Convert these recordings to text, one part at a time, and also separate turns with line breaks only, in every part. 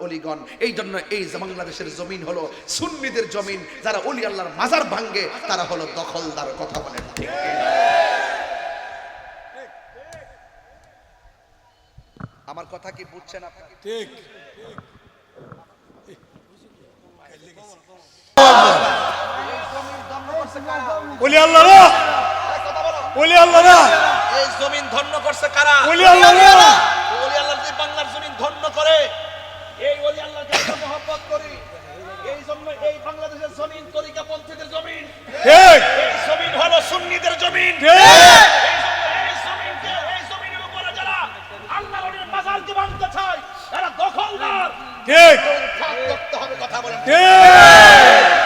অলিগণ। এই জন্য এই বাংলাদেশের জমিন হলো সুন্নিদের জমিন যারা অলি আল্লাহর মাজার ভাঙ্গে তারা হলো দখলদার কথা বলেন ঠিক আমার কথা কি বুঝছেন আপনাকে
ঠিক। ওলি আল্লাহ না ওলি
এই জমিন ধন্য করছে কারা?
ওলি আল্লাহ না
আল্লাহ বাংলার জমিন ধন্য করে এই ওলি আল্লাহকে আমরা মহব্বত করি এই জন্য এই বাংলাদেশের জমিন তরিকা পন্থীদের জমিন।
ঠিক।
এই জমিন হলো সুন্নিদের জমিন।
ঠিক।
এই জমিনকে এই জমিনের উপরে যারা আল্লাহর ওলির চায় দখলদার।
ঠিক।
ঠাক করতে হবে কথা বলেন।
ঠিক।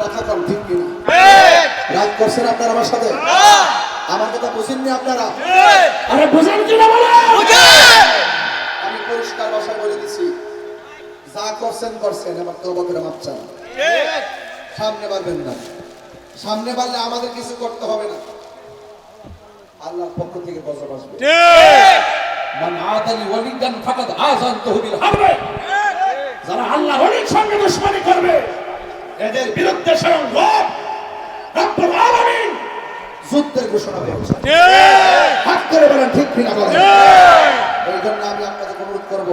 কথা কম ঠিক কিনা? রাগ করছেন আপনারা আমার সাথে? আমার কথা বুঝেননি আপনারা।
আরে বুঝেন কি বলে
আমি পরিষ্কার ভাষায় বলে দিছি। যা করছেন করছেন এবার তো করে মাপ চান। সামনে পারবেন না। সামনে পারলে আমাদের কিছু করতে হবে না। আল্লাহর পক্ষ থেকে
ঠিক।
মান আদানি ওয়ালিদান ফাকাদ আযানতুহু বিল হারবে যারা আল্লাহ ওলির সঙ্গে দুশমনি করবে এদের বিরুদ্ধে স্বয়ং রব রব্বুল আলামিন
যুদ্ধের ঘোষণা
ঠিক।
হাত করে বলেন ঠিক কিনা বলেন?
ঠিক।
এই জন্য আমি আপনাদের অনুরোধ করব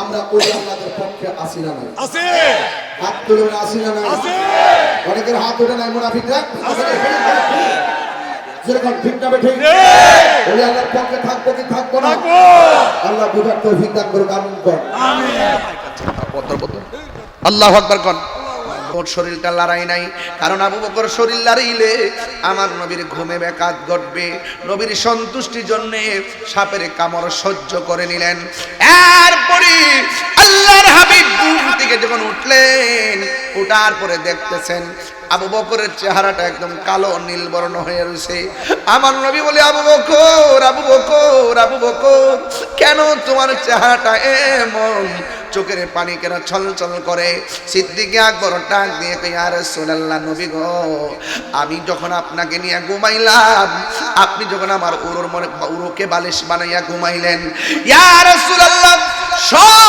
আমরা ওই আপনাদের পক্ষে আসি না নাই।
আছে
হাত তুলে আসি না নাই?
আছে
অনেকের হাত উঠে নাই মুনাফিকরা? যেরকম ঠিক না ঠিক। ওই আল্লাহর পক্ষে থাকব কি থাকব না? আল্লাহ বুঝার তৌফিক দান করুক আমিন কর।
আল্লাহ আকবার কন। ওর শরীরটা লড়াই নাই কারণ আবু বকর শরীর লড়াইলে আমার নবীর ঘুমে ব্যাঘাত ঘটবে। নবীর সন্তুষ্টির জন্য সাপের কামড় সহ্য করে নিলেন। এরপরে আল্লাহর হাবিব ঘুম থেকে যখন উঠলেন উঠার পরে দেখতেছেন আবু বকরের চেহারাটা একদম কালো, নীল বর্ণ হয়ে রয়েছে। আমার নবী বলে, আবু বকর আবু বকর আবু বকর, কেন তোমার চেহারাটা এমন? চোখের পানি কেন ছল ছল করে? সিদ্দিকে আকবর ডাক দিয়ে আর সোনাল্লাহ নবী গো, আমি যখন আপনাকে নিয়ে ঘুমাইলাম, আপনি যখন আমার উরুর মনে, উরুকে বালিশ বানাইয়া ঘুমাইলেন, ইয়া রাসূলুল্লাহ, সব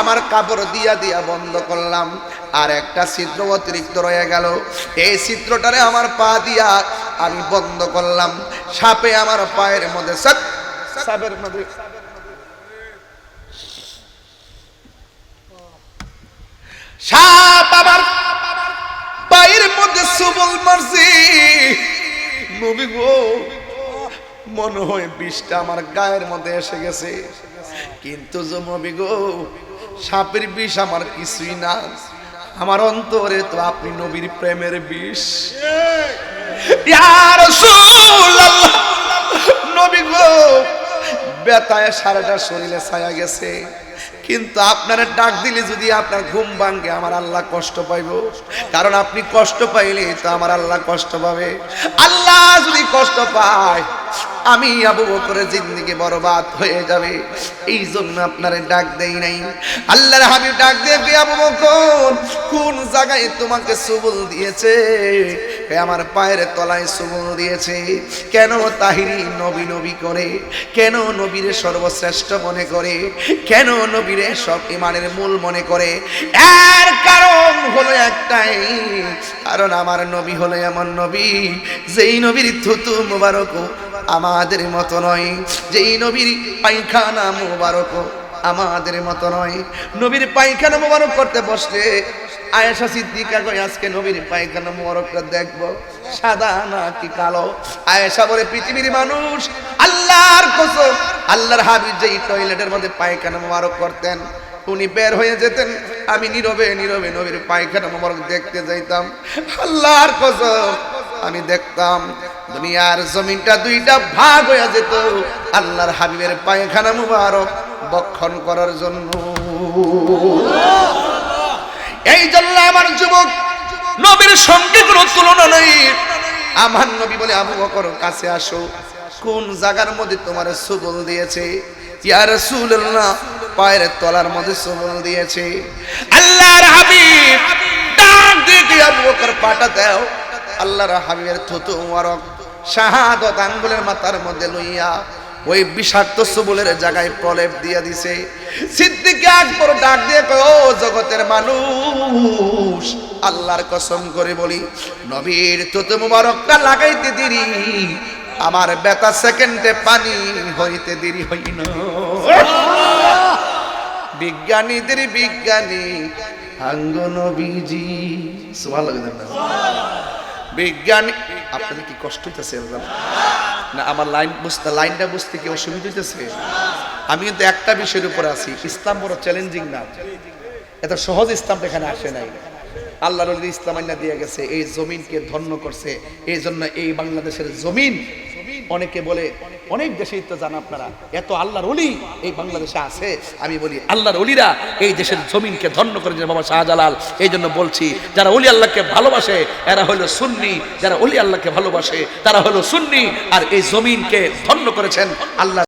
আমার কাপড় দিয়া দিয়া বন্ধ করলাম। আর একটা ছিদ্র অতিরিক্ত রয়ে গেল। এই চিত্রটারে আমার পা দিয়া আমি বন্ধ করলাম। সাপে আমার পায়ের মধ্যে সাপ, সাপের মধ্যে। সাপ আমার পায়ের মধ্যে সুবল মারছি। নবী গো, মনে হয় বিষটা আমার গায়ের মধ্যে এসে গেছে। কিন্তু নবী গো সাপের বিষ আমার কিছুই না। আমার অন্তরে তো আপনি নবীর প্রেমের বিষ। নবী গো বেতায় সারাটা শরীরে ছায়া গেছে। কিন্তু আপনারা ডাক দিলে যদি আপনার ঘুম ভাঙ্গে আমার আল্লাহ কষ্ট পাইব। কারণ আপনি কষ্ট পাইলে তো আমার আল্লাহ কষ্ট পাবে। আল্লাহ যদি কষ্ট পায় আমি আবু বকরের জিন্দিগি বরবাদ হয়ে যাবে। এই জন্য আপনারে ডাক দেই নাই। আল্লাহর হাবিব ডাক দিয়ে আবু বকর, কোন জায়গায় তোমাকে সুবল দিয়েছে? আমার পায়ের তলায় সুবল দিয়েছে। কেন তাহিরি নবী নবী করে? কেন নবীর সর্বশ্রেষ্ঠ মনে করে? কেন নবীরে সব ইমানের মূল মনে করে? এর কারণ হলো একটাই কারণ আমার নবী হলো এমন নবী, যেই নবীর থুতু মুবারক আমাদের মতো নয়, যেই নবীর পায়খানা মুবারক আমাদের মতো নয়। নবীর পায়খানা মুবারক করতে বসলে আয়েশা সিদ্দিকা কই আজকে নবীর পায়খানা মুবারকটা দেখব, সাদা না কি কালো? আয়েশা বলে, পৃথিবীর মানুষ আল্লাহর কসম, আল্লাহর হাবিব যেই টয়লেটের মধ্যে পায়খানা মুবারক করতেন উনি বের হয়ে যেতেন। আমি নীরবে নীরবে নবীর পায়খানা মুবারক দেখতে যাইতাম। আল্লাহর কসম, আমি দেখতাম দুনিয়ার জমিনটা দুইটা ভাগ হয়ে যেত। আল্লাহর হাবিবের পায়খানা মুবারক বক্ষণ করার জন্য। এই জন্য আমার যুবক, নবীর সঙ্গে কোনো তুলনা নেই। আমার নবী বলে, আবু বকর, কাছে আসো। কোন জায়গার মধ্যে তোমার সুবল দিয়েছে? ইয়া রাসূলুল্লাহ, পায়ের তলার মধ্যে সবল দিয়েছে। আল্লাহর হাবিব, ডাক দিয়ে কি আবু বকর পাটা দাও। আল্লাহর হাবিবের থুতু মুবারক, শাহাদত আঙ্গুলের মাথার মধ্যে লইয়া ওই বিষাক্ত সুবলের জায়গায় প্রলেপ দিয়ে দিছে। সিদ্দিকে আকবর ডাক দিয়ে কয়, ও জগতের মানুষ, আল্লাহর কসম করে বলি, নবীর থুতু মুবারকটা লাগাইতে দেরি আমার বেতা সেকেন্ডে পানি হইতে দেরি হই না বিজ্ঞানীদের বিজ্ঞানী আঙ্গ নবীজি। সুবহান বিজ্ঞানী, আপনাদের কি কষ্ট হইতেছে না, আমার লাইন বুঝতে, লাইনটা বুঝতে কি অসুবিধা হইতেছে? আমি কিন্তু একটা বিষয়ের উপরে আছি, ইসলাম বড় চ্যালেঞ্জিং না। এত সহজ ইসলাম এখানে আসে নাই। আল্লাহ রলি ইসলাম আইনা দিয়ে গেছে, এই জমিনকে ধন্য করছে। এই জন্য এই বাংলাদেশের জমিন, অনেকে বলে, অনেক দেশেই তো জান আপনারা, এত আল্লাহর অলি এই বাংলাদেশে আছে। আমি বলি, আল্লাহর অলিরা এই দেশের জমিনকে ধন্য করেছে বাবা শাহজালাল। এই জন্য বলছি, যারা অলি আল্লাহকে ভালোবাসে, এরা হলো সুন্নি। যারা অলি আল্লাহকে ভালোবাসে, তারা হলো সুন্নি। আর এই জমিনকে ধন্য করেছেন আল্লাহ